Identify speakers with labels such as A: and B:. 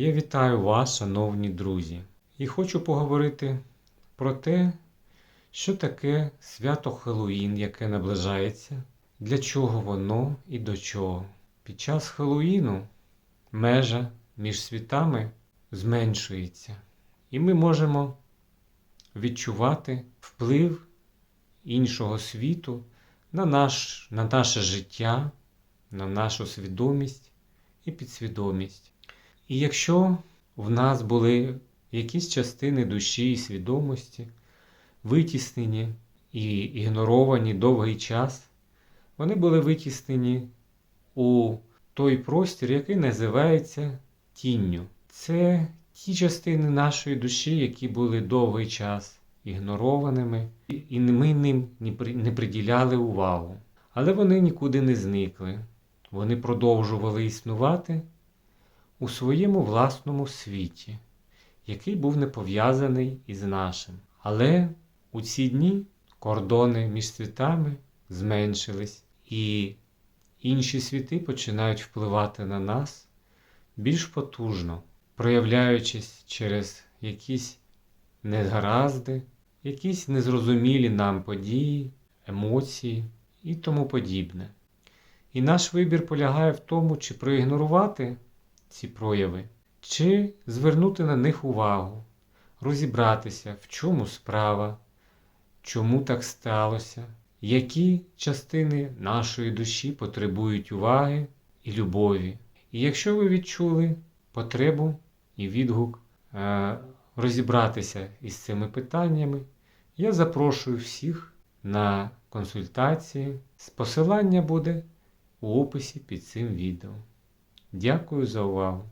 A: Я вітаю вас, шановні друзі, і хочу поговорити про те, що таке свято Хеллоїн, яке наближається, для чого воно і до чого. Під час Хеллоїну межа між світами зменшується, і ми можемо відчувати вплив іншого світу на, наш, на наше життя, на нашу свідомість і підсвідомість. І якщо в нас були якісь частини душі і свідомості, витіснені і ігноровані довгий час, вони були витіснені у той простір, який називається тінню. Це ті частини нашої душі, які були довгий час ігнорованими, і ми ним не приділяли увагу. Але вони нікуди не зникли. Вони продовжували існувати у своєму власному світі, який був не пов'язаний із нашим. Але у ці дні кордони між світами зменшились, і інші світи починають впливати на нас більш потужно, проявляючись через якісь негаразди, якісь незрозумілі нам події, емоції і тому подібне. І наш вибір полягає в тому, чи проігнорувати ці прояви, чи звернути на них увагу, розібратися, в чому справа, чому так сталося, які частини нашої душі потребують уваги і любові. І якщо ви відчули потребу і відгук е, розібратися із цими питаннями, я запрошую всіх на консультації. Посилання буде у описі під цим відео. Дякую за увагу!